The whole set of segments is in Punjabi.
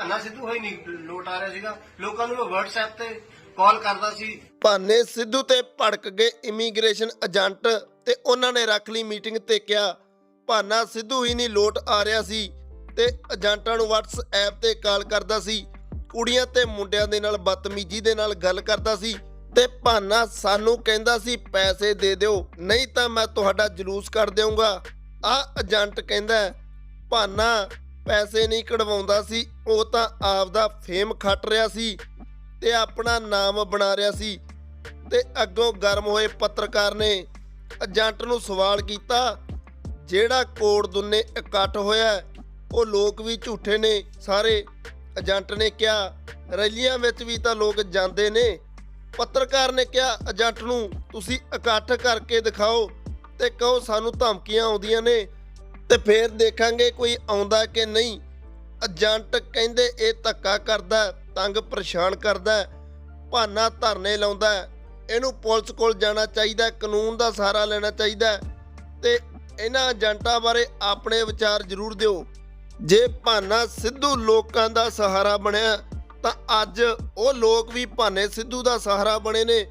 ਭਾਨਾ ਸਿੱਧੂ ਹੋਈ ਨਹੀਂ ਲੋਟ ਆ ਰਿਹਾ ਸੀਗਾ। ਲੋਕਾਂ ਨੂੰ ਮੈਂ WhatsApp ਤੇ ਕਾਲ ਕਰਦਾ ਸੀ। ਭਾਨੇ ਸਿੱਧੂ ਤੇ ਭੜਕ ਗਏ ਇਮੀਗ੍ਰੇਸ਼ਨ ਏਜੰਟ ਤੇ ਉਹਨਾਂ ਨੇ ਰੱਖ ਲਈ ਮੀਟਿੰਗ ਤੇ ਕਿਹਾ, ਭਾਨਾ ਸਿੱਧੂ ਹੀ ਨਹੀਂ ਲੋਟ ਆ ਰਿਹਾ ਸੀ। ਤੇ ਏਜੰਟਾਂ ਨੂੰ WhatsApp ਤੇ ਕਾਲ ਕਰਦਾ ਸੀ। ਕੁੜੀਆਂ ਤੇ ਮੁੰਡਿਆਂ ਦੇ ਨਾਲ ਬਦਤਮੀਜ਼ੀ ਦੇ ਨਾਲ ਗੱਲ ਕਰਦਾ ਸੀ ਤੇ ਭਾਨਾ ਸਾਨੂੰ ਕਹਿੰਦਾ ਸੀ, ਪੈਸੇ ਦੇ ਦਿਓ, ਨਹੀਂ ਤਾਂ ਮੈਂ ਤੁਹਾਡਾ ਜਲੂਸ ਕਰ ਦੇਵਾਂਗਾ ਆ ਏਜੰਟ ਕਹਿੰਦਾ, ਭਾਨਾ ਪੈਸੇ ਨਹੀਂ ਕਢਵਾਉਂਦਾ ਸੀ, ਉਹ ਤਾਂ ਆਪਦਾ ਫੇਮ ਖੱਟ ਰਿਹਾ ਸੀ ਤੇ ਆਪਣਾ ਨਾਮ ਬਣਾ ਰਿਹਾ ਸੀ ਤੇ ਅੱਗੋਂ ਗਰਮ ਹੋਏ ਪੱਤਰਕਾਰ ਨੇ ਏਜੰਟ ਨੂੰ ਸਵਾਲ ਕੀਤਾ, ਜਿਹੜਾ ਕੋੜ ਦੁੰਨੇ ਇਕੱਠ ਹੋਇਆ, ਉਹ ਲੋਕ ਵੀ ਝੂਠੇ ਨੇ, ਸਾਰੇ ਏਜੰਟ ਨੇ ਕਿਹਾ, ਰੈਲੀਆਂ ਵਿੱਚ ਵੀ ਤਾਂ ਲੋਕ ਜਾਂਦੇ ਨੇ। ਪੱਤਰਕਾਰ ਨੇ ਕਿਹਾ, ਏਜੰਟ ਨੂੰ ਤੁਸੀਂ ਇਕੱਠ ਕਰਕੇ ਦਿਖਾਓ ਤੇ ਕਹੋ ਸਾਨੂੰ ਧਮਕੀਆਂ ਆਉਂਦੀਆਂ ਨੇ ਤੇ ਫੇਰ ਦੇਖਾਂਗੇ ਕੋਈ ਆਉਂਦਾ ਕਿ ਨਹੀਂ। ਏਜੰਟ ਕਹਿੰਦੇ ਇਹ ਧੱਕਾ ਕਰਦਾ, ਤੰਗ ਪਰੇਸ਼ਾਨ ਕਰਦਾ ਭਾਨਾ ਧਰਨੇ ਲਾਉਂਦਾ, ਇਹਨੂੰ ਪੁਲਿਸ ਕੋਲ ਜਾਣਾ ਚਾਹੀਦਾ, ਕਾਨੂੰਨ ਦਾ ਸਹਾਰਾ ਲੈਣਾ ਚਾਹੀਦਾ ਹੈ ਤੇ ਇਹਨਾਂ ਏਜੰਟਾਂ ਬਾਰੇ ਆਪਣੇ ਵਿਚਾਰ ਜ਼ਰੂਰ ਦਿਓ। ਜੇ ਭਾਨਾ ਸਿੱਧੂ ਲੋਕਾਂ ਦਾ ਸਹਾਰਾ ਬਣਿਆ, ਤਾਂ ਅੱਜ ਉਹ ਲੋਕ ਵੀ ਭਾਨੇ ਸਿੱਧੂ ਦਾ ਸਹਾਰਾ ਬਣੇ ਨੇ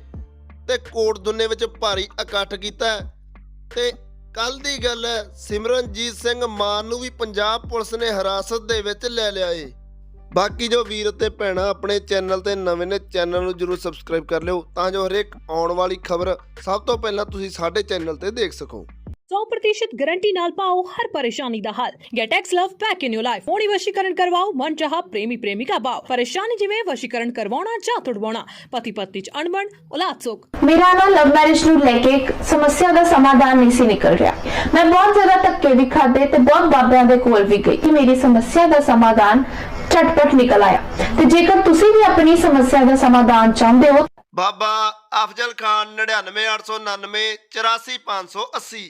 ਤੇ ਕੋਟ ਦੁੰਨੇ ਵਿੱਚ ਭਾਰੀ ਇਕੱਠ ਕੀਤਾ ਹੈ ਤੇ ਕੱਲ ਦੀ ਗੱਲ ਹੈ, ਸਿਮਰਨਜੀਤ ਸਿੰਘ ਮਾਨ ਨੂੰ ਵੀ ਪੰਜਾਬ ਪੁਲਿਸ ਨੇ ਹਿਰਾਸਤ ਦੇ ਵਿੱਚ ਲੈ ਲਿਆ ਏ। ਬਾਕੀ ਜੋ ਵੀਰ ਤੇ ਭੈਣਾਂ ਆਪਣੇ ਚੈਨਲ ਤੇ ਨਵੇਂ ਨੇ, ਚੈਨਲ ਨੂੰ ਜਰੂਰ ਸਬਸਕ੍ਰਾਈਬ ਕਰ ਲਿਓ ਤਾਂ ਜੋ ਹਰੇਕ ਆਉਣ ਵਾਲੀ ਖਬਰ ਸਭ ਤੋਂ ਪਹਿਲਾਂ ਤੁਸੀਂ ਸਾਡੇ ਚੈਨਲ ਤੇ ਦੇਖ ਸਕੋ। 100% ਗਾਰੰਟੀ ਨਾਲ ਪਾਓ ਹਰ ਪਰੇਸ਼ਾਨੀ ਦਾ ਹੱਲ get ex love back in your life ਹੋਣੀ ਵਸ਼ੀਕਰਨ ਕਰਵਾਓ ਮਨ ਚਾਹਾ ਪ੍ਰੇਮੀ ਪ੍ਰੇਮਿਕਾ ਪਾਓ ਪਰੇਸ਼ਾਨੀ ਜਿਵੇਂ ਵਸ਼ੀਕਰਨ ਕਰਵਾਉਣਾ ਜਾਂ ਤੁੜਵਾਉਣਾ ਪਤੀ ਪਤਨੀ ਚ ਅਣਬਣ ਔਲਾਦ ਸੁੱਖ ਮੇਰਾ ਨਾ ਲਵ ਮੈਰਿਜ ਨੂੰ ਲੈ ਕੇ ਇੱਕ ਸਮੱਸਿਆ ਦਾ ਸਮਾਧਾਨ ਨਹੀਂ ਸੀ ਨਿਕਲ ਰਿਹਾ। ਮੈਂ ਬਹੁਤ ਜ਼ਿਆਦਾ ਧੱਕੇ ਵੀ ਖਾਦੇ ਤੇ ਬਹੁਤ ਬਾਬਿਆਂ ਦੇ ਕੋਲ ਵੀ ਗਈ ਕਿ ਮੇਰੀ ਸਮੱਸਿਆ ਦਾ ਸਮਾਧਾਨ ਝਟਪਟ ਨਿਕਲ ਆਇਆ। ਤੇ ਜੇਕਰ ਤੁਸੀਂ ਵੀ ਆਪਣੀ ਸਮੱਸਿਆ ਦਾ ਸਮਾਧਾਨ ਚਾਹੁੰਦੇ ਹੋ ਬਾਬਾ ਅਫਜ਼ਲ ਖਾਨ 99899 84580